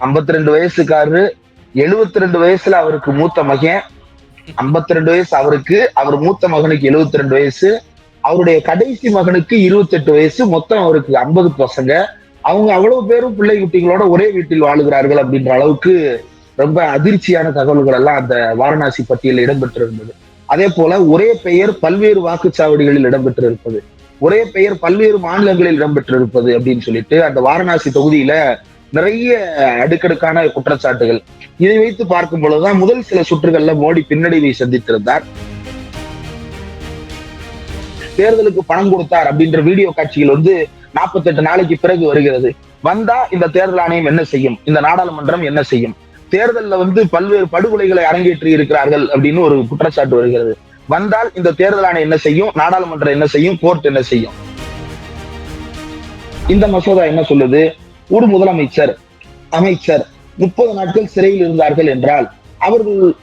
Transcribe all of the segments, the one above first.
ஐம்பத்தி ரெண்டு வயசுக்காரரு எழுபத்தி ரெண்டு வயசுல அவருக்கு மூத்த மகன் ஐம்பத்தி ரெண்டு வயசு அவருக்கு அவர் மூத்த மகனுக்கு எழுபத்தி ரெண்டு வயசு அவருடைய கடைசி மகனுக்கு இருபத்தி எட்டு வயசு மொத்தம் அவருக்கு ஐம்பது பசங்க. அவங்க அவ்வளவு பேரும் பிள்ளை குட்டிகளோட ஒரே வீட்டில் வாழுகிறார்கள் அப்படின்ற அளவுக்கு ரொம்ப அதிர்ச்சியான தகவல்கள் எல்லாம் அந்த வாரணாசி பட்டியலில் இடம்பெற்றிருந்தது. அதே போல ஒரே பெயர் பல்வேறு வாக்குச்சாவடிகளில் இடம்பெற்றிருப்பது. ஒரே பெயர் பல்வேறு மாநிலங்களில் இடம்பெற்றிருப்பது அப்படின்னு சொல்லிட்டு அந்த வாரணாசி தொகுதியில நிறைய அடுக்கடுக்கான குற்றச்சாட்டுகள். இதை வைத்து பார்க்கும் பொழுதுதான் முதல் சில சுற்றுகள்ல மோடி பின்னடைவை சந்தித்திருந்தார். தேர்தலுக்கு பணம் கொடுத்தார் அப்படின்ற வீடியோ காட்சிகள் வந்து நாற்பத்தெட்டு நாளைக்கு பிறகு வருகிறது. வந்தா இந்த தேர்தல் ஆணையம் என்ன செய்யும்? இந்த நாடாளுமன்றம் என்ன செய்யும்? தேர்தல்ல வந்து பல்வேறு படுகொலைகளை அரங்கேற்றி இருக்கிறார்கள் அப்படின்னு ஒரு குற்றச்சாட்டு வருகிறது. வந்தால் இந்த தேர்தல் ஆணையம் என்ன செய்யும்? நாடாளுமன்றம் என்ன செய்யும்? கோர்ட் என்ன செய்யும்? இந்த மசோதா என்ன சொல்லுது? ஒரு முதலமைச்சர் அமைச்சர் முப்பது நாட்கள் சிறையில் இருந்தார்கள் என்றால் அவர்கள்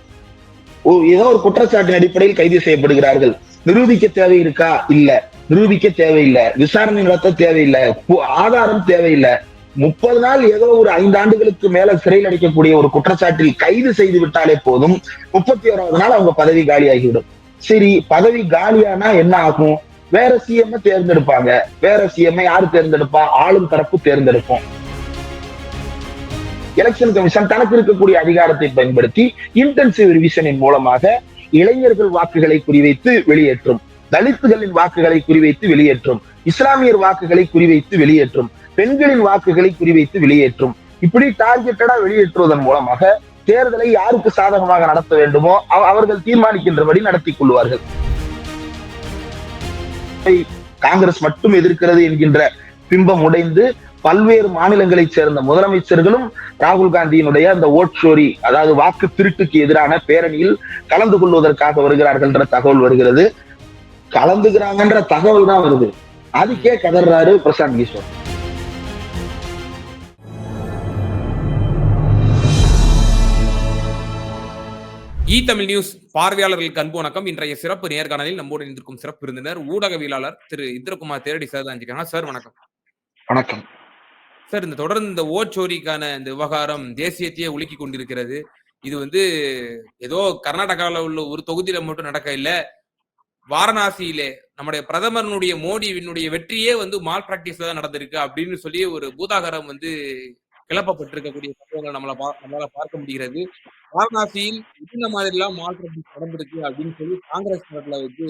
ஓ- ஏதோ ஒரு குற்றச்சாட்டின் அடிப்படையில் கைது செய்யப்படுகிறார்கள். நிரூபிக்க தேவை இருக்கா இல்ல. நிரூபிக்க தேவையில்லை. விசாரணை நடத்த தேவையில்லை. ஆதாரம் தேவையில்லை. முப்பது நாள் ஏதோ ஒரு ஐந்து ஆண்டுகளுக்கு மேல சிறையில் அடைக்கக்கூடிய ஒரு குற்றச்சாட்டில் கைது செய்து விட்டாலே போதும். முப்பத்தி ஓராவது நாள் அவங்க பதவி காலியாகிவிடும். சரி பதவி காலியானா என்ன ஆகும்? வேற சிஎம் தேர்ந்தெடுப்பாங்க. வேற சிஎம் யாரு தேர்ந்தெடுப்பா? ஆளும் தரப்பு தேர்ந்தெடுப்போம் எலெக்ஷன் கமிஷன் தனக்கு இருக்கக்கூடிய அதிகாரத்தை பயன்படுத்தி இன்டென்சிவ் ரிவிஷனின் மூலமாக இளைஞர்கள் வாக்குகளை குறிவைத்து வெளியேற்றும் தலித்துகளின் வாக்குகளை குறிவைத்து வெளியேற்றும் இஸ்லாமியர் வாக்குகளை குறிவைத்து வெளியேற்றும் பெண்களின் வாக்குகளை குறிவைத்து வெளியேற்றும். இப்படி டார்கெட்டடா வெளியேற்றுவதன் மூலமாக தேர்தலை யாருக்கு சாதகமாக நடத்த வேண்டுமோ அவர்கள் தீர்மானிக்கின்றபடி நடத்தி கொள்வார்கள். காங்கிரஸ் மட்டும் எதிர்க்கிறது என்கின்ற பிம்பம் உடைந்து பல்வேறு மாநிலங்களைச் சேர்ந்த முதலமைச்சர்களும் ராகுல் காந்தியினுடைய அந்த ஓட் ஷோரி அதாவது வாக்கு திருட்டுக்கு எதிரான பேரணியில் கலந்து கொள்வதற்காக வருகிறார்கள் என்ற தகவல் வருகிறது. கலந்துக்கிறாங்கன்ற தகவல் தான் வருது. அதுக்கே கதறாரு பிரசாந்த் கிஷோர். இ தமிழ் நியூஸ் பார்வையாளர்களுக்கு அன்பு வணக்கம் இன்றைய சிறப்பு நேர்காணலில் நம்மோடு இணைந்திருக்கும் சிறப்பு விருந்தினர் ஊடகவியலாளர் திரு இந்திரகுமார் தேரடி சார் தான் சார் வணக்கம். வணக்கம். சார் இந்த தொடர்ந்து இந்த ஓச்சோரிக்கான இந்த விவகாரம் தேசியத்தையே உலுக்கி கொண்டிருக்கிறது. இது வந்து ஏதோ கர்நாடகாவில் உள்ள ஒரு தொகுதியில மட்டும் நடக்க இல்ல. வாரணாசியிலே நம்முடைய பிரதமரனுடைய மோடியினுடைய வெற்றியே வந்து மால் பிராக்டிஸ்ல தான் நடந்திருக்கு அப்படின்னு சொல்லி ஒரு பூதாகரம் வந்து கிளப்பப்பட்டிருக்கக்கூடிய சம்பவங்களை நம்மள பா- நம்மளால பார்க்க முடிகிறது. வாரணாசியில் இந்த மாதிரி எல்லாம் மால் பிராக்டிஸ் நடந்திருக்கு அப்படின்னு சொல்லி காங்கிரஸ் தரப்புல வந்து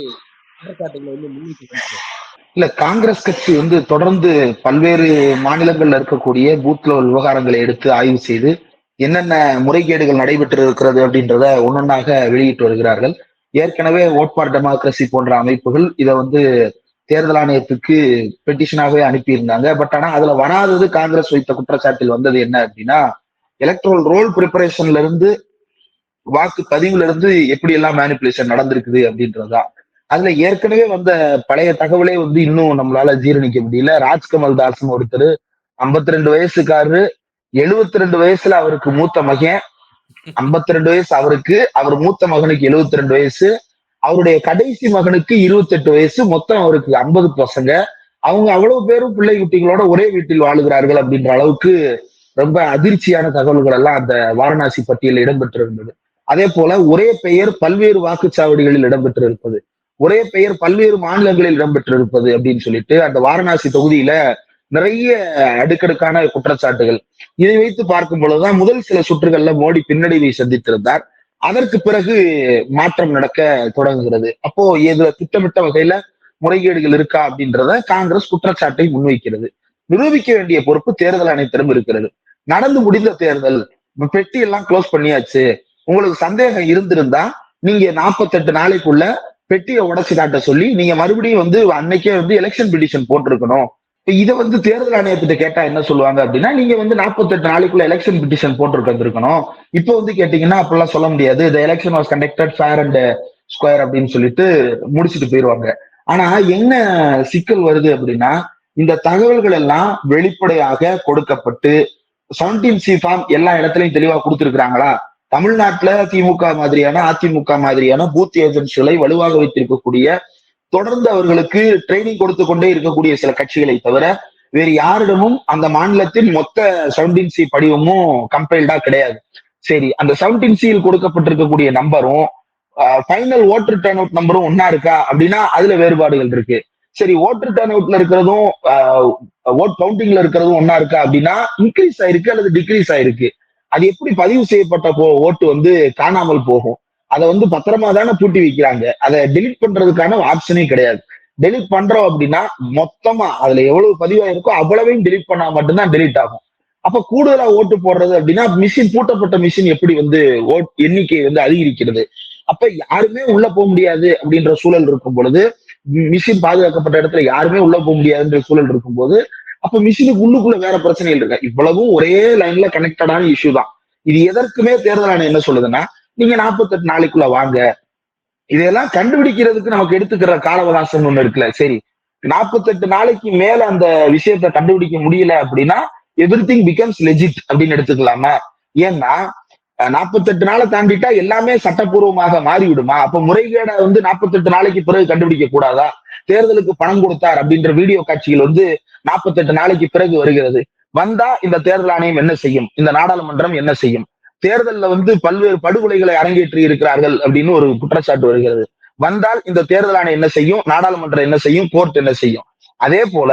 குற்றச்சாட்டுகளை வந்து முன்வைக்கிறாங்க இல்ல காங்கிரஸ் கட்சி வந்து தொடர்ந்து பல்வேறு மாநிலங்கள்ல இருக்கக்கூடிய பூத் லெவல் விவகாரங்களை எடுத்து ஆய்வு செய்து என்னென்ன முறைகேடுகள் நடைபெற்று இருக்கிறது அப்படின்றத ஒன்னொன்னாக வெளியிட்டு வருகிறார்கள். ஏற்கனவே ஓட்பார் டெமோக்ரஸி போன்ற அமைப்புகள் இதை வந்து தேர்தல் ஆணையத்துக்கு பெட்டிஷனாகவே அனுப்பியிருந்தாங்க. பட் ஆனா அதுல வராதது காங்கிரஸ் வைத்த குற்றச்சாட்டில் வந்தது என்ன அப்படின்னா எலக்ட்ரல் ரோல் ப்ரிப்பரேஷன்ல இருந்து வாக்கு பதிவுல இருந்து எப்படி எல்லாம் மேனிப்புலேஷன் நடந்திருக்குது அப்படின்றதுதான். அதுல ஏற்கனவே வந்த பழைய தகவலே வந்து இன்னும் நம்மளால ஜீரணிக்க முடியல. ராஜ்கமல் தாஸ்னு ஒருத்தர் 52 ரெண்டு வயசுக்காரரு எழுபத்தி ரெண்டு வயசுல அவருக்கு மூத்த மகன் 52 ரெண்டு வயசு அவருக்கு அவர் மூத்த மகனுக்கு 72 ரெண்டு வயசு அவருடைய கடைசி மகனுக்கு 28 வயசு மொத்தம் அவருக்கு 50 பசங்க. அவங்க அவ்வளவு பேரும் பிள்ளை குட்டிகளோட ஒரே வீட்டில் வாழுகிறார்கள் அப்படின்ற அளவுக்கு ரொம்ப அதிர்ச்சியான தகவல்கள் எல்லாம் அந்த வாரணாசி பட்டியலில் இடம்பெற்றிருந்தது. அதே போல ஒரே பெயர் பல்வேறு வாக்குச்சாவடிகளில் இடம்பெற்றிருப்பது. ஒரே பெயர் பல்வேறு மாநிலங்களில் இடம்பெற்றிருப்பது அப்படின்னு சொல்லிட்டு அந்த வாரணாசி தொகுதியில நிறைய அடுக்கடுக்கான குற்றச்சாட்டுகள். இதை வைத்து பார்க்கும் பொழுதுதான் முதல் சில சுற்றுகள்ல மோடி பின்னடைவை சந்தித்திருந்தார். அதற்கு பிறகு மாற்றம் நடக்க தொடங்குகிறது. அப்போ இதுல திட்டமிட்ட வகையில முறைகேடுகள் இருக்கா அப்படின்றத காங்கிரஸ் குற்றச்சாட்டை முன்வைக்கிறது. நிரூபிக்க வேண்டிய பொறுப்பு தேர்தல் ஆணையத்திடம் இருக்கிறது. நடந்து முடிந்த தேர்தல் பெட்டி எல்லாம் க்ளோஸ் பண்ணியாச்சு. உங்களுக்கு சந்தேகம் இருந்திருந்தா நீங்க 48 நாளைக்குள்ள பெட்டியை உடச்சு காட்ட சொல்லி நீங்க மறுபடியும் வந்து அன்னைக்கே வந்து எலெக்ஷன் பிடிஷன் போட்டிருக்கணும். இதை வந்து தேர்தல் ஆணையத்திட்ட கேட்டா என்ன சொல்லுவாங்க அப்படின்னா நீங்க வந்து 48 நாளைக்குள்ள எலெக்ஷன் பிட்டிஷன் போட்டு வந்திருக்கணும். இப்போ வந்து கேட்டீங்கன்னா அப்பெல்லாம் சொல்ல முடியாது. இந்த election was conducted fair and square அப்படின்னு சொல்லிட்டு முடிச்சுட்டு போயிருவாங்க. ஆனா என்ன சிக்கல் வருது அப்படின்னா இந்த தகவல்கள் எல்லாம் வெளிப்படையாக கொடுக்கப்பட்டு செவன்டீன் சி ஃபார்ம் எல்லா இடத்துலயும் தெளிவா கொடுத்துருக்குறாங்களா? தமிழ்நாட்டுல திமுக மாதிரியான அதிமுக மாதிரியான பூத் ஏஜென்சிகளை வலுவாக வைத்திருக்கக்கூடிய தொடர்ந்து அவர்களுக்கு ட்ரைனிங் கொடுத்து கொண்டே இருக்கக்கூடிய சில கட்சிகளை தவிர வேறு யாரிடமும் அந்த மாநிலத்தின் மொத்த செவன்டீன் சி படிவமும் கம்பைல்டா கிடையாது. சரி அந்த செவன்டீன் சியில் கொடுக்கப்பட்டிருக்கக்கூடிய நம்பரும் ஃபைனல் ஓட்டர் டர்ன் அவுட் நம்பரும் ஒன்னா இருக்கா அப்படின்னா அதுல வேறுபாடுகள் இருக்கு. சரி ஓட்டர் டர்ன் அவுட்ல இருக்கிறதும் ஓட் கவுண்டிங்ல இருக்கிறதும் ஒன்னா இருக்கா அப்படின்னா இன்க்ரீஸ் ஆயிருக்கு அல்லது டிக்ரீஸ் ஆயிருக்கு. அது எப்படி பதிவு செய்யப்பட்ட போ ஓட்டு வந்து காணாமல் போகும்? அதை வந்து பத்திரமா தானே பூட்டி வைக்கிறாங்க. அதை டெலிட் பண்றதுக்கான ஆப்ஷனே கிடையாது. டெலிட் பண்றோம் அப்படின்னா மொத்தமா அதுல எவ்வளவு பதிவாயிருக்கோ அவ்வளவையும் டெலிட் பண்ணா மட்டும்தான் டெலிட் ஆகும். அப்ப கூடுதலா ஓட்டு போடுறது அப்படின்னா மிஷின் பூட்டப்பட்ட மிஷின் எப்படி வந்து ஓட் எண்ணிக்கை வந்து அதிகரிக்கிறது? அப்ப யாருமே உள்ள போக முடியாது அப்படின்ற சூழல் இருக்கும் பொழுது மிஷின் பாதுகாக்கப்பட்ட இடத்துல யாருமே உள்ள போக முடியாதுன்ற சூழல் இருக்கும்போது அப்ப மிஷினுக்கு உள்ளுக்குள்ள வேற பிரச்சனைகள் இருக்கு. இவ்வளவும் ஒரே லைன்ல கனெக்டடான இஷ்யூ தான். இது எதற்குமே தேர்தல் ஆணையம் என்ன சொல்லுதுன்னா நீங்க நாற்பத்தெட்டு நாளைக்குள்ள வாங்க. இதெல்லாம் கண்டுபிடிக்கிறதுக்கு நமக்கு எடுத்துக்கிற கால அவகாசம் ஒண்ணு இருக்குல்ல. சரி நாற்பத்தெட்டு நாளைக்கு மேல அந்த விஷயத்த கண்டுபிடிக்க முடியல அப்படின்னா எவ்ரி திங் பிகம்ஸ் லெஜிட் அப்படின்னு எடுத்துக்கலாமா? ஏன்னா நாற்பத்தெட்டு நாளை தாண்டிட்டா எல்லாமே சட்டப்பூர்வமாக மாறிவிடுமா? அப்ப முறைகேடை வந்து நாற்பத்தெட்டு நாளைக்கு பிறகு கண்டுபிடிக்க கூடாதா? தேர்தலுக்கு பணம் கொடுத்தார் அப்படின்ற வீடியோ காட்சிகள் வந்து நாற்பத்தெட்டு நாளைக்கு பிறகு வருகிறது. வந்தா இந்த தேர்தல் ஆணையம் என்ன செய்யும்? இந்த நாடாளுமன்றம் என்ன செய்யும்? தேர்தலில் வந்து பல்வேறு படுகொலைகளை அரங்கேற்றி இருக்கிறார்கள் அப்படின்னு ஒரு குற்றச்சாட்டு வருகிறது. வந்தால் இந்த தேர்தல் ஆணையம் என்ன செய்யும்? நாடாளுமன்றம் என்ன செய்யும்? கோர்ட் என்ன செய்யும்? அதே போல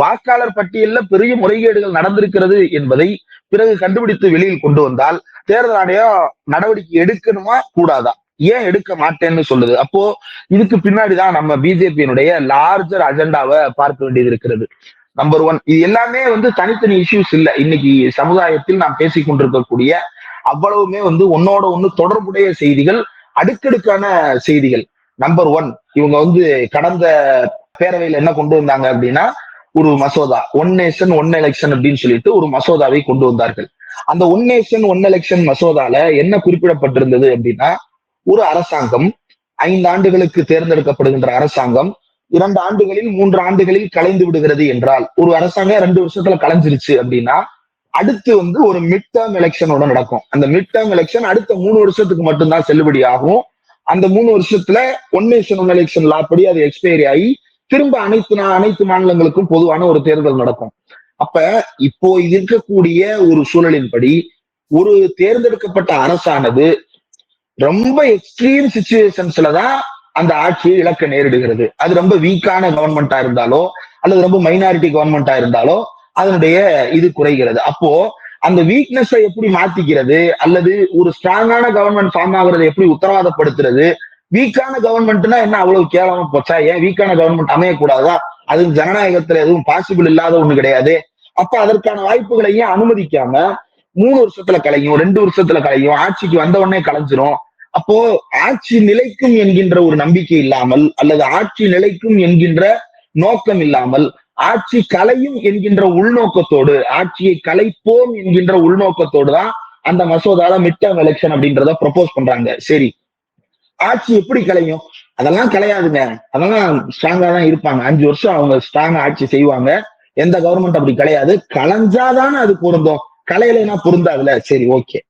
வாக்காளர் பட்டியல்ல பெரிய முறைகேடுகள் நடந்திருக்கிறது என்பதை பிறகு கண்டுபிடித்து வெளியில் கொண்டு வந்தால் தேர்தல் ஆணையம் நடவடிக்கை எடுக்கணுமா? கூடாதா? ஏன் எடுக்க மாட்டேன்னு சொல்லுது. அப்போ இதுக்கு பின்னாடிதான் நம்ம பிஜேபியினுடைய லார்ஜர் அஜெண்டாவை பார்க்க வேண்டியது இருக்கிறது. நம்பர் ஒன் இது எல்லாமே வந்து தனித்தனி இஷ்யூஸ் இல்ல. இன்னைக்கு சமுதாயத்தில் நாம் பேசிக் கொண்டிருக்கக்கூடிய அவ்வளவுமே வந்து ஒன்னோட ஒண்ணு தொடர்புடைய செய்திகள் அடுக்கடுக்கான செய்திகள். நம்பர் ஒன் இவங்க வந்து கடந்த பேரவையில என்ன கொண்டு வந்தாங்க அப்படின்னா ஒரு மசோதா ஒன் நேஷன் ஒன் எலெக்ஷன் அப்படின்னு சொல்லிட்டு ஒரு மசோதாவை கொண்டு வந்தார்கள். அந்த ஒன் நேஷன் ஒன் எலெக்ஷன் மசோதால என்ன குறிப்பிடப்பட்டிருந்தது அப்படின்னா ஒரு அரசாங்கம் ஐந்து ஆண்டுகளுக்கு தேர்ந்தெடுக்கப்படுகின்ற அரசாங்கம் இரண்டு ஆண்டுகளில் மூன்று ஆண்டுகளில் கலைந்து விடுகிறது என்றால் ஒரு அரசாங்கம் ரெண்டு வருஷத்துல கலைஞ்சிருச்சு அப்படின்னா அடுத்து வந்து ஒரு மிட் டேர்ம் எலெக்ஷனோட நடக்கும். அந்த மிட் டேர்ம் எலெக்ஷன் அடுத்த மூணு வருஷத்துக்கு மட்டும்தான் செல்லுபடி ஆகும். அந்த மூணு வருஷத்துல ஒன் நேஷன் ஒன் எலெக்ஷன் லாப்படி படி அது எக்ஸ்பைரி ஆகி திரும்ப அனைத்து அனைத்து மாநிலங்களுக்கும் பொதுவான ஒரு தேர்தல் நடக்கும். அப்ப இப்போ இருக்கக்கூடிய ஒரு சூழலின்படி ஒரு தேர்ந்தெடுக்கப்பட்ட அரசானது ரொம்ப எக்ஸ்ட்ரீம் சுச்சுவேஷன்ஸ்ல தான் அந்த ஆட்சியை இழக்க நேரிடுகிறது. அது ரொம்ப வீக்கான கவர்மெண்டா இருந்தாலோ அல்லது ரொம்ப மைனாரிட்டி கவர்மெண்டா இருந்தாலோ அதனுடைய இது குறைகிறது. அப்போ அந்த வீக்னஸை எப்படி மாத்திக்கிறது அல்லது ஒரு ஸ்ட்ராங்கான கவர்மெண்ட் ஃபார்ம் ஆகுறதை எப்படி உத்தரவாதப்படுத்துறது வீக்கான கவர்மெண்ட்னா என்ன அவ்வளவு கேவலமா போச்சா? ஏன் வீக்கான கவர்மெண்ட் அமையக்கூடாதா? அது ஜனநாயகத்துல எதுவும் பாசிபிள் இல்லாத ஒண்ணு கிடையாது. அப்ப அதற்கான வாய்ப்புகளையும் அனுமதிக்காம மூணு வருஷத்துல கலையும் ரெண்டு வருஷத்துல கலையும் ஆட்சிக்கு வந்த உடனே கலைஞ்சிரும். அப்போ ஆட்சி நிலைக்கும் என்கின்ற ஒரு நம்பிக்கை இல்லாமல் அல்லது ஆட்சி நிலைக்கும் என்கின்ற நோக்கம் இல்லாமல் ஆட்சி கலையும் என்கின்ற உள்நோக்கத்தோடு ஆட்சியை கலைப்போம் என்கின்ற உள்நோக்கத்தோடு தான் அந்த மசோதால மிட் டேர்ம் எலெக்ஷன் அப்படின்றத ப்ரொபோஸ் பண்றாங்க. சரி. ஆட்சி எப்படி கலையும்? அதெல்லாம் கலையாதுங்க. அதெல்லாம் ஸ்ட்ராங்கா தான் இருப்பாங்க. அஞ்சு வருஷம் அவங்க ஸ்ட்ராங்கா ஆட்சி செய்வாங்க. எந்த கவர்மெண்ட் அப்படி கிடையாது கலைஞ்சாதானே அது பொருந்தும். கலையிலனா பொருந்தாதுல? சரி ஓகே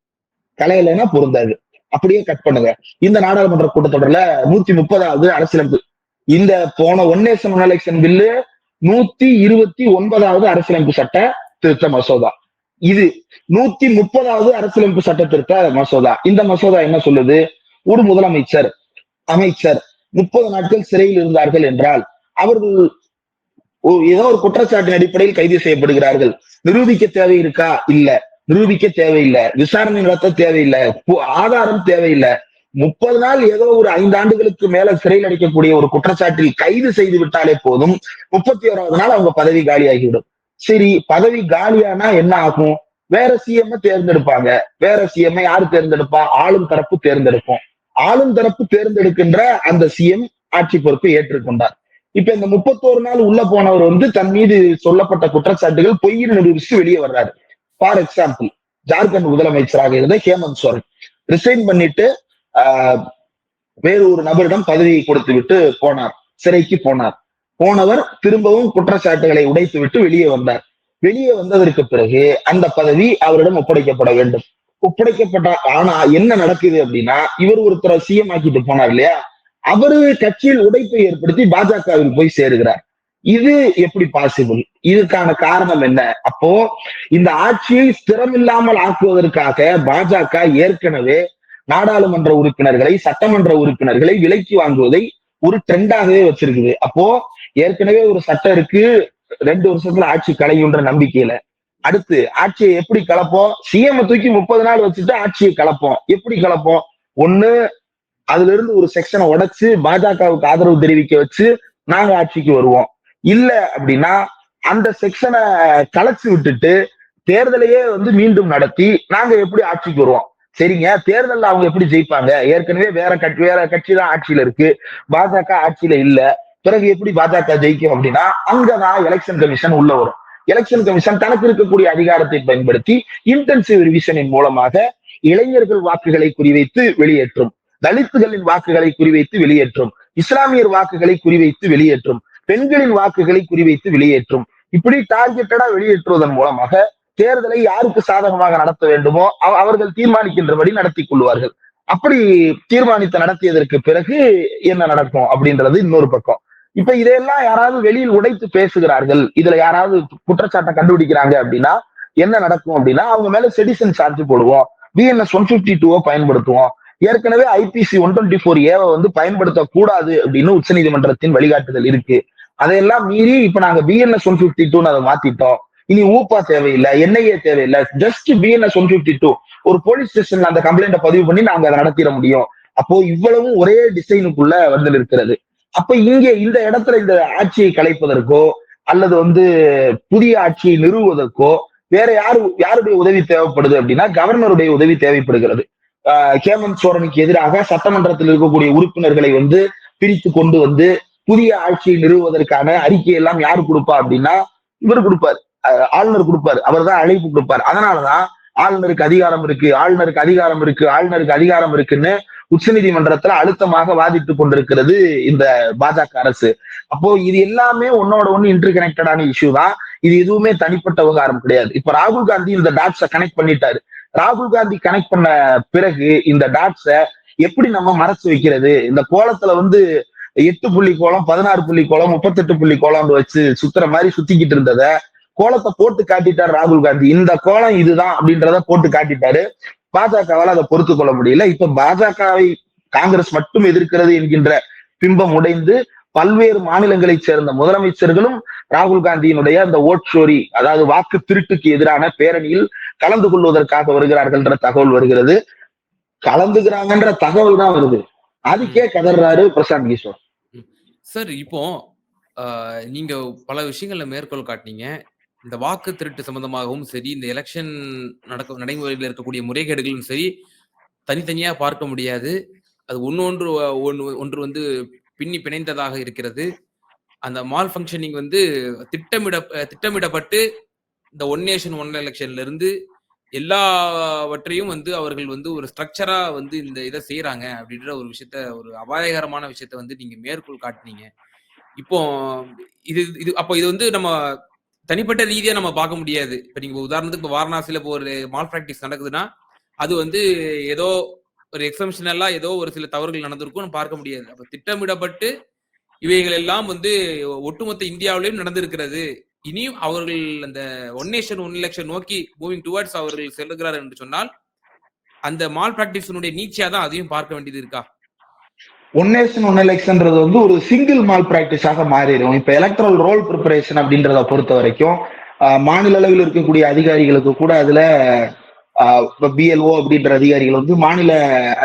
கலையிலனா பொருந்தாது. அப்படியே கட் பண்ணுங்க. இந்த நாடாளுமன்ற கூட்டத்தொடர்ல நூத்தி முப்பதாவது அரசியலமைப்பு. இந்த போன one nation one election bill நூத்தி இருபத்தி ஒன்பதாவது அரசியலமைப்பு சட்ட திருத்த மசோதா. இது நூத்தி முப்பதாவது அரசியலமைப்பு சட்ட திருத்த மசோதா. இந்த மசோதா என்ன சொல்லுது? ஒரு முதலமைச்சர் அமைச்சர் முப்பது நாட்கள் சிறையில் இருந்தார்கள் என்றால் அவர்கள் ஏதோ ஒரு குற்றச்சாட்டின் அடிப்படையில் கைது செய்யப்படுகிறார்கள். நிரூபிக்க தேவை இருக்கா இல்ல. நிரூபிக்க தேவையில்லை. விசாரணை நடத்த தேவையில்லை. ஆதாரம் தேவையில்லை. முப்பது நாள் ஏதோ ஒரு ஐந்து ஆண்டுகளுக்கு மேல சிறையில் அடைக்கக்கூடிய ஒரு குற்றச்சாட்டில் கைது செய்து விட்டாலே போதும். முப்பத்தி ஓராவது நாள் அவங்க பதவி காலியாகிவிடும். சரி பதவி காலியானா என்ன ஆகும்? வேற சிஎம் தேர்ந்தெடுப்பாங்க. வேற சிஎம் யாரு தேர்ந்தெடுப்பா? ஆளும் தரப்பு தேர்ந்தெடுப்போம் ஆளும் தரப்பு தேர்ந்தெடுக்கின்ற அந்த சிஎம் ஆட்சி பொறுப்பை ஏற்றுக்கொண்டார். இப்ப இந்த முப்பத்தோரு நாள் உள்ள போனவர் வந்து தன் மீது சொல்லப்பட்ட குற்றச்சாட்டுகள் பொய்யின் நிரூபிச்சு வெளியே வர்றாரு. ஃபார் எக்ஸாம்பிள் ஜார்க்கண்ட் முதலமைச்சராக இருந்த ஹேமந்த் சோரன். ரிசைன் பண்ணிட்டு ஆஹ் வேறு ஒரு நபரிடம் பதவியை கொடுத்து விட்டு போனார். சிறைக்கு போனார். போனவர் திரும்பவும் குற்றச்சாட்டுகளை உடைத்து விட்டு வெளியே வந்தார். வெளியே வந்ததற்கு பிறகு அந்த பதவி அவரிடம் ஒப்படைக்கப்பட வேண்டும். ஒப்படைக்கப்பட்ட ஆனா என்ன நடக்குது அப்படின்னா இவர் ஒருத்தரை சிஎம் ஆக்கிட்டு போனார் இல்லையா? அவரு கட்சியில் உடைப்பை ஏற்படுத்தி பாஜகவில் போய் சேருகிறார். இது எப்படி பாசிபிள் இதுக்கான காரணம் என்ன? அப்போ இந்த ஆட்சியை ஸ்திரமில்லாமல் ஆக்குவதற்காக பாஜக ஏற்கனவே நாடாளுமன்ற உறுப்பினர்களை சட்டமன்ற உறுப்பினர்களை விலைக்கு வாங்குவதை ஒரு ட்ரெண்டாகவே வச்சிருக்குது. அப்போ ஏற்கனவே ஒரு சட்டம் இருக்கு ரெண்டு வருஷத்துல ஆட்சி கலையுன்ற நம்பிக்கையில. அடுத்து ஆட்சியை எப்படி கலப்போம்? சிஎம் தூக்கி முப்பது நாள் வச்சுட்டு ஆட்சியை கலப்போம். எப்படி கலப்போம்? ஒண்ணு அதுல இருந்து ஒரு செக்ஷனை உடைச்சு பாஜகவுக்கு ஆதரவு தெரிவிக்க வச்சு நாங்க ஆட்சிக்கு வருவோம். இல்ல அப்படின்னா அந்த செக்ஷனை கலைச்சு விட்டுட்டு தேர்தலையே வந்து மீண்டும் நடத்தி நாங்க எப்படி ஆட்சிக்கு வருவோம்? சரிங்க. தேர்தலில் அவங்க எப்படி ஜெயிப்பாங்க? ஏற்கனவே வேற கட்சி வேற கட்சி தான் ஆட்சியில இருக்கு. பாஜக ஆட்சியில இல்ல. பிறகு எப்படி பாஜக ஜெயிக்கும் அப்படின்னா அங்கதான் எலெக்ஷன் கமிஷன் உள்ள வரும். எலெக்ஷன் கமிஷன் தனக்கு இருக்கக்கூடிய அதிகாரத்தை பயன்படுத்தி இன்டென்சிவ் ரிவிஷனின் மூலமாக இளைஞர்கள் வாக்குகளை குறிவைத்து வெளியேற்றும். தலித்துகளின் வாக்குகளை குறிவைத்து வெளியேற்றும். இஸ்லாமியர் வாக்குகளை குறிவைத்து வெளியேற்றும். பெண்களின் வாக்குகளை குறிவைத்து வெளியேற்றும். இப்படி டார்கெட்டடா வெளியேற்றுவதன் மூலமாக தேர்தலை யாருக்கு சாதகமாக நடத்த வேண்டுமோ அவர்கள் தீர்மானிக்கின்றபடி நடத்தி கொள்வார்கள். அப்படி தீர்மானித்து நடத்தியதற்கு பிறகு என்ன நடக்கும் அப்படின்றது இன்னொரு பக்கம். இப்ப இதையெல்லாம் யாராவது வெளியில் உடைத்து பேசுகிறார்கள் இதுல யாராவது குற்றச்சாட்டை கண்டுபிடிக்கிறாங்க அப்படின்னா என்ன நடக்கும் அப்படின்னா அவங்க மேல செடிசன் சார்ஜ் போடுவோம். பிஎன்எஸ் ஒன் பிப்டி டூவை பயன்படுத்துவோம். ஏற்கனவே ஐபிசி ஒன் டுவெண்ட்டி ஃபோர் ஏவை வந்து பயன்படுத்தக்கூடாது அப்படின்னு உச்சநீதிமன்றத்தின் வழிகாட்டுதல் இருக்கு. அதையெல்லாம் மீறி இப்ப நாங்க பிஎன்எஸ் ஒன் பிப்டி டூன்னு அதை மாத்திட்டோம். இனி ஊப்பா தேவையில்லை என்ஐஏ தேவையில்லை. Just BNS one fifty two ஒரு போலீஸ் ஸ்டேஷன்ல அந்த கம்ப்ளைண்ட்டை பதிவு பண்ணி நாங்க அதை நடத்திட முடியும். அப்போ இவ்வளவும் ஒரே டிசைனுக்குள்ள வந்து இருக்கிறது அப்ப இங்கே இந்த இடத்துல இந்த ஆட்சியை கலைப்பதற்கோ அல்லது வந்து புதிய ஆட்சியை நிறுவுவதற்கோ வேற யாரு யாருடைய உதவி தேவைப்படுது அப்படின்னா கவர்னருடைய உதவி தேவைப்படுகிறது. ஹேமந்த் சோரனுக்கு எதிராக சட்டமன்றத்தில் இருக்கக்கூடிய உறுப்பினர்களை வந்து பிரித்து கொண்டு வந்து புதிய ஆட்சியை நிறுவுவதற்கான அறிக்கை எல்லாம் யார் கொடுப்பா அப்படின்னா இவர் கொடுப்பார். ஆளுநர் கொடுப்பார். அவர் தான் அழைப்பு கொடுப்பார். அதனாலதான் ஆளுநருக்கு அதிகாரம் இருக்கு ஆளுநருக்கு அதிகாரம் இருக்கு ஆளுநருக்கு அதிகாரம் இருக்குன்னு உச்சநீதிமன்றத்துல அழுத்தமாக வாதிட்டு கொண்டிருக்கிறது இந்த பாஜக அரசு. அப்போ இது எல்லாமே ஒன்னோட ஒண்ணு இன்டர் கனெக்டடான இஷ்யூ தான். இது எதுவுமே தனிப்பட்ட விவகாரம் கிடையாது. இப்ப ராகுல் காந்தி இந்த டாட்ஸை கனெக்ட் பண்ணிட்டாரு. ராகுல் காந்தி கனெக்ட் பண்ண பிறகு இந்த டாட்ஸ எப்படி நம்ம மறைச்சு வைக்கிறது? இந்த கோலத்துல வந்து எட்டு புள்ளி கோலம் பதினாறு புள்ளி கோலம் முப்பத்தெட்டு புள்ளி கோலம்னு வச்சு சுத்துற மாதிரி சுத்திக்கிட்டு இருந்தத கோலத்தை போட்டு காட்டிட்டார் ராகுல் காந்தி. இந்த கோலம் இதுதான் அப்படின்றத போட்டு காட்டிட்டாரு. பாஜகவால் அதை பொறுத்து கொள்ள முடியல. இப்ப பாஜகவை காங்கிரஸ் மட்டும் எதிர்க்கிறது என்கின்ற பிம்பம் உடைந்து பல்வேறு மாநிலங்களைச் சேர்ந்த முதலமைச்சர்களும் ராகுல் காந்தியினுடைய அந்த ஓட் ஸ்டோரி அதாவது வாக்கு திருட்டுக்கு எதிரான பேரணியில் கலந்து கொள்வதற்காக வருகிறார்கள்ன்ற தகவல் வருகிறது. கலந்துக்கிறாங்கன்ற தகவல் தான் வருது. அதுக்கே கதர்றாரு பிரசாந்த் கிஷோர். சார் இப்போ நீங்க பல விஷயங்கள்ல மேற்கோள் காட்டினீங்க. இந்த வாக்கு திருட்டு சம்பந்தமாகவும் சரி இந்த எலெக்ஷன் நடக்க நடைமுறையில் இருக்கக்கூடிய முறைகேடுகளும் சரி தனித்தனியா பார்க்க முடியாது. அது ஒன்னொன்று ஒன்று ஒன்று வந்து பின்னி பிணைந்ததாக இருக்கிறது. அந்த மால் ஃபங்க்ஷனிங் வந்து திட்டமிட திட்டமிடப்பட்டு இந்த ஒன் நேஷன் ஒன் எலெக்ஷன்ல இருந்து எல்லாவற்றையும் வந்து அவர்கள் வந்து ஒரு ஸ்ட்ரக்சரா வந்து இந்த இதை செய்யறாங்க அப்படின்ற ஒரு விஷயத்த ஒரு அபாயகரமான விஷயத்த வந்து நீங்க மேற்கோள் காட்டுனீங்க. இப்போ இது இது அப்போ இது வந்து நம்ம தனிப்பட்ட ரீதியா நம்ம பார்க்க முடியாது. இப்ப நீங்க உதாரணத்துக்கு இப்போ வாரணாசியில இப்போ ஒரு மால் பிராக்டிஸ் நடக்குதுன்னா அது வந்து ஏதோ ஒரு எக்ஸம்ஷனலா ஏதோ ஒரு சில தவறுகள் நடந்திருக்கும் பார்க்க முடியாது. அப்ப திட்டமிடப்பட்டு இவைகள் எல்லாம் வந்து ஒட்டுமொத்த இந்தியாவிலையும் நடந்திருக்கிறது. இனியும் அவர்கள் அந்த ஒன் நேஷன் ஒன் எலெக்ஷன் நோக்கி மூவிங் டுவர்ட்ஸ் அவர்கள் செல்லுகிறார் என்று சொன்னால் அந்த மால் பிராக்டிஸினுடைய நீச்சியா தான் அதையும் பார்க்க வேண்டியது இருக்கா? ஒன் நேஷன் ஒன் எலெக்ஷன்ன்றது வந்து ஒரு சிங்கிள் மால் பிராக்டிஸாக மாறிடும். இப்ப எலக்ட்ரல் ரோல் ப்ரிப்பரேஷன் அப்படின்றத பொறுத்த வரைக்கும் மாநில அளவில் இருக்கக்கூடிய அதிகாரிகளுக்கு கூட அதுல பிஎல்ஓ அப்படின்ற அதிகாரிகள் வந்து மாநில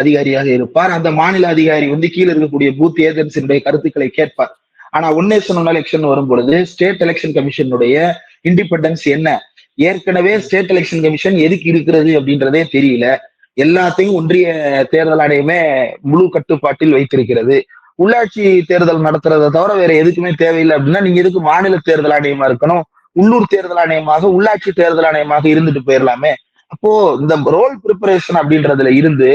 அதிகாரியாக இருப்பார். அந்த மாநில அதிகாரி வந்து கீழே இருக்கக்கூடிய பூத் ஏஜென்சியினுடைய கருத்துக்களை கேட்பார். ஆனா ஒன் ஒன் எலெக்ஷன் வரும் பொழுது ஸ்டேட் எலெக்ஷன் கமிஷனுடைய இண்டிபெண்டன்ஸ் என்ன? ஏற்கனவே ஸ்டேட் எலெக்ஷன் கமிஷன் எதுக்கு இருக்கிறது அப்படின்றதே தெரியல. எல்லாத்தையும் ஒன்றிய தேர்தல் ஆணையமே முழு கட்டுப்பாட்டில் வைத்திருக்கிறது. உள்ளாட்சி தேர்தல் நடத்துறதை தவிர வேற எதுக்குமே தேவையில்லை அப்படின்னா நீங்க எதுக்கு மாநில தேர்தல் ஆணையமா இருக்கணும்? உள்ளூர் தேர்தல் ஆணையமாக உள்ளாட்சி தேர்தல் ஆணையமாக இருந்துட்டு போயிடலாமே அப்போ இந்த ரோல் ப்ரிப்பரேஷன் அப்படின்றதுல இருந்து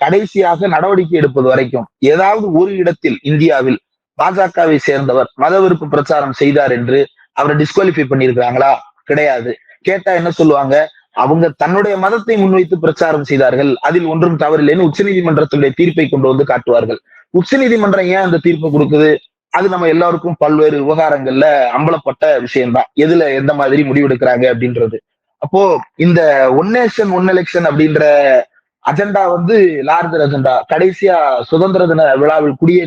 கடைசியாக நடவடிக்கை எடுப்பது வரைக்கும் ஏதாவது ஒரு இடத்தில் இந்தியாவில் பாஜகவை சேர்ந்தவர் மத விருப்பு பிரச்சாரம் செய்தார் என்று அவரை டிஸ்குவாலிஃபை பண்ணியிருக்கிறாங்களா? கிடையாது. கேட்டா என்ன சொல்லுவாங்க? அவங்க தன்னுடைய மதத்தை முன்வைத்து பிரச்சாரம் செய்தார்கள். அதில் ஒன்றும் தவறில்லைன்னு உச்சநீதிமன்றத்துடைய தீர்ப்பை கொண்டு வந்து காட்டுவார்கள். உச்சநீதிமன்றம் ஏன் அந்த தீர்ப்பு கொடுக்குது? அது நம்ம எல்லாருக்கும் பல்வேறு விவகாரங்கள்ல அம்பலப்பட்ட விஷயம்தான். எதுல எந்த மாதிரி முடிவெடுக்கிறாங்க அப்படின்றது. அப்போ இந்த ஒன் நேஷன் ஒன் எலெக்ஷன் அப்படின்ற அஜெண்டா வந்து லார்ஜர் அஜெண்டா கடைசியா சுதந்திர தின விழாவில் குடியே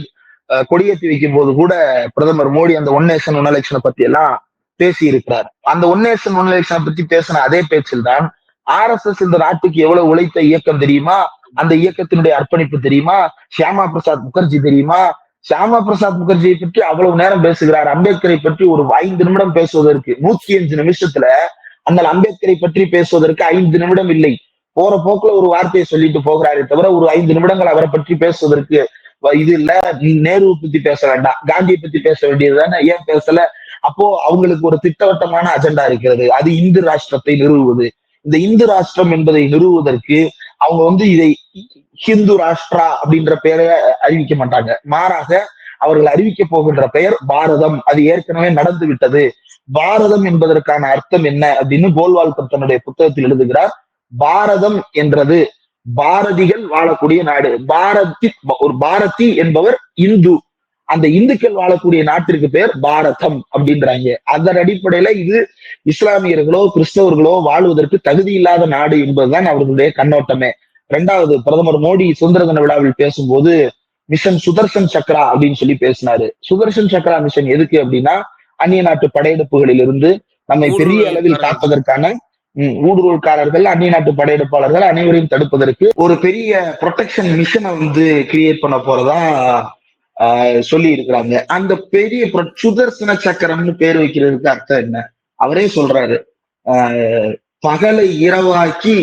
கொடியேற்றி வைக்கும் போது கூட பிரதமர் மோடி அந்த ஒன் நேஷன் ஒன் எலெக்ஷனை பத்தி எல்லாம் பேசி இருக்கிறார் அந்த ஒன் நேஷன் ஒன் எலெக்ஷனை பத்தி பேசின அதே பேச்சில் தான் ஆர் எஸ் எஸ் இந்த நாட்டுக்கு எவ்வளவு உழைத்த இயக்கம் தெரியுமா? அந்த இயக்கத்தினுடைய அர்ப்பணிப்பு தெரியுமா? ஷியாமா பிரசாத் முகர்ஜி தெரியுமா? ஷியாமா பிரசாத் முகர்ஜியை பற்றி அவ்வளவு நேரம் பேசுகிறார். அம்பேத்கரை பற்றி ஒரு ஐந்து நிமிடம் பேசுவதற்கு நூத்தி அஞ்சு நிமிஷத்துல அந்த அம்பேத்கரை பற்றி பேசுவதற்கு ஐந்து நிமிடம் இல்லை. போற போக்குல ஒரு வார்த்தையை சொல்லிட்டு போகிறாரே தவிர ஒரு ஐந்து நிமிடங்கள் அவரை பற்றி பேசுவதற்கு இது இல்ல நீ நேரு பத்தி பேச வேண்டாம். காந்தியை பத்தி பேச வேண்டியதுதானே? ஏன் பேசல? அப்போ அவங்களுக்கு ஒரு திட்டவட்டமான அஜெண்டா இருக்கிறது. அது இந்து ராஷ்டிரத்தை நிறுவுவது. இந்த இந்து ராஷ்டிரம் என்பதை நிறுவுவதற்கு அவங்க வந்து இதை ஹிந்து ராஷ்டிரா அப்படின்ற பெயரை அறிவிக்க மாட்டாங்க. மாறாக அவர்கள் அறிவிக்க போகின்ற பெயர் பாரதம். அது ஏற்கனவே நடந்து விட்டது. பாரதம் என்பதற்கான அர்த்தம் என்ன அப்படின்னு கோல்வால்கர் தன்னுடைய புத்தகத்தில் எழுதுகிறார். பாரதம் என்றது பாரதிகள் வாழக்கூடிய நாடு. பாரதி ஒரு பாரதி என்பவர் இந்து. அந்த இந்துக்கள் வாழக்கூடிய நாட்டிற்கு பேர் பாரதம் அப்படின்றாங்க. அதன் அடிப்படையில இது இஸ்லாமியர்களோ கிறிஸ்தவர்களோ வாழ்வதற்கு தகுதி இல்லாத நாடு என்பதுதான் அவர்களுடைய கண்ணோட்டமே. இரண்டாவது பிரதமர் மோடி சுதந்திர தின விழாவில் பேசும்போது மிஷன் சுதர்சன் சக்ரா அப்படின்னு சொல்லி பேசினாரு. சுதர்சன் சக்ரா மிஷன் எதுக்கு அப்படின்னா அந்நிய நாட்டு படையெடுப்புகளில் இருந்து நம்மை பெரிய அளவில் காப்பதற்கான ஊடுருவல்காரர்கள் அந்நிய நாட்டு படையெடுப்பாளர்கள் அனைவரையும் தடுப்பதற்கு ஒரு பெரிய ப்ரொடெக்ஷன் மிஷனை வந்து கிரியேட் பண்ண போறதா ஆஹ், சொல்லி இருக்கிறாங்க அந்த பெரிய சுதர்சன சக்கரம்னு பேர் வைக்கிறதுக்கு அர்த்தம் என்ன? அவரே சொல்றாரு. ஆஹ், பகலை இரவாக்கி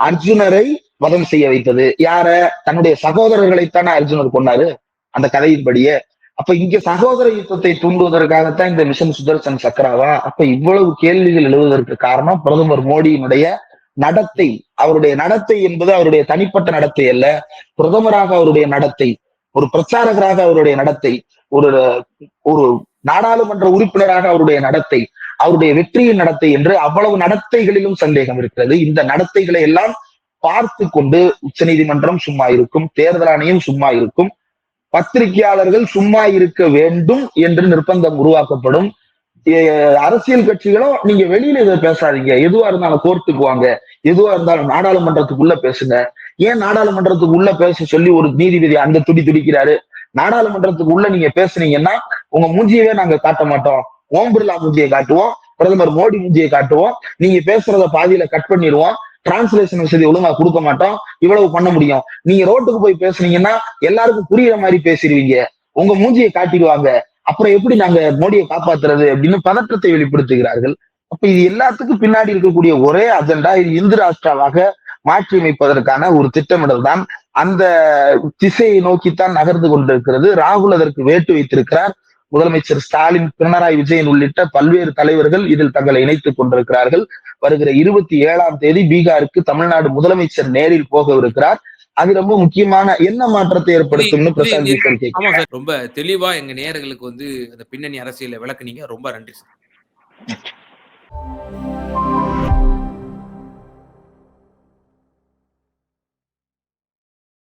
அர்ஜுனரை வதம் செய்ய வைத்தது. யார? தன்னுடைய சகோதரர்களைத்தானே அர்ஜுனர் கொண்டாரு? அந்த கதையின்படியே. அப்ப இங்க சகோதர யுத்தத்தை தூண்டுவதற்காகத்தான் இந்த மிஷன் சுதர்சன் சக்கராவா அப்ப இவ்வளவு கேள்விகள் எழுவதற்கு காரணம் பிரதமர் மோடியினுடைய நடத்தை. அவருடைய நடத்தை என்பது அவருடைய தனிப்பட்ட நடத்தை அல்ல. பிரதமராக அவருடைய நடத்தை ஒரு பிரச்சாரகராக அவருடைய நடத்தை ஒரு ஒரு நாடாளுமன்ற உறுப்பினராக அவருடைய நடத்தை அவருடைய வெற்றியின் நடத்தை என்று அவ்வளவு நடத்தைகளிலும் சந்தேகம் இருக்கிறது. இந்த நடத்தைகளை எல்லாம் பார்த்து கொண்டு உச்சநீதிமன்றம் சும்மா இருக்கும் தேர்தல் ஆணையம் சும்மா இருக்கும். பத்திரிகையாளர்கள் சும்மா இருக்க வேண்டும் என்று நிர்பந்தம் உருவாக்கப்படும். அரசியல் கட்சிகளும் நீங்க வெளியில இதை பேசாதீங்க. எதுவா இருந்தாலும் கோர்ட்டுக்கு வாங்க. எதுவா இருந்தாலும் நாடாளுமன்றத்துக்குள்ள பேசுங்க. ஏன் நாடாளுமன்றத்துக்கு உள்ள பேச சொல்லி ஒரு நீதிபதி அந்த துடி துடிக்கிறாரு? நாடாளுமன்றத்துக்கு உள்ள நீங்க பேசுனீங்கன்னா உங்க மூஞ்சியவே நாங்க காட்ட மாட்டோம். ஓம் பிர்லா மூஞ்சியை காட்டுவோம். பிரதமர் மோடி மூஞ்சியை காட்டுவோம். நீங்க பேசுறத பாதியில கட் பண்ணிடுவோம். டிரான்ஸ்லேஷன் வசதி ஒழுங்கா கொடுக்க மாட்டோம். இவ்வளவு பண்ண முடியும். நீங்க ரோட்டுக்கு போய் பேசுனீங்கன்னா எல்லாருக்கும் புரியுற மாதிரி பேசிடுவீங்க. உங்க மூஞ்சியை காட்டிடுவாங்க. அப்புறம் எப்படி நாங்க மோடியை காப்பாத்துறது அப்படின்னு பதற்றத்தை வெளிப்படுத்துகிறார்கள். அப்ப இது எல்லாத்துக்கும் பின்னாடி இருக்கக்கூடிய ஒரே அஜெண்டா இது இந்து ராஷ்டிராவாக மாற்றி அமைப்பதற்கான ஒரு திட்டமிடல் தான் அந்த திசையை நோக்கித்தான் நகர்ந்து கொண்டிருக்கிறது. ராகுல் அதற்கு வேட்டு வைத்திருக்கிறார். முதலமைச்சர் ஸ்டாலின் பினராயி விஜயன் உள்ளிட்ட பல்வேறு தலைவர்கள் இதில் தங்களை இணைத்துக் கொண்டிருக்கிறார்கள். வருகிற இருபத்தி ஏழாம் தேதி பீகாருக்கு தமிழ்நாடு முதலமைச்சர் நேரில் போகவிருக்கிறார். அது ரொம்ப முக்கியமான என்ன மாற்றத்தை ஏற்படுத்தும்னு பிரசாந்த் ரொம்ப தெளிவா எங்க நேயர்களுக்கு வந்து அந்த பின்னணி அரசியலை விளக்குனீங்க. ரொம்ப நன்றி சார்.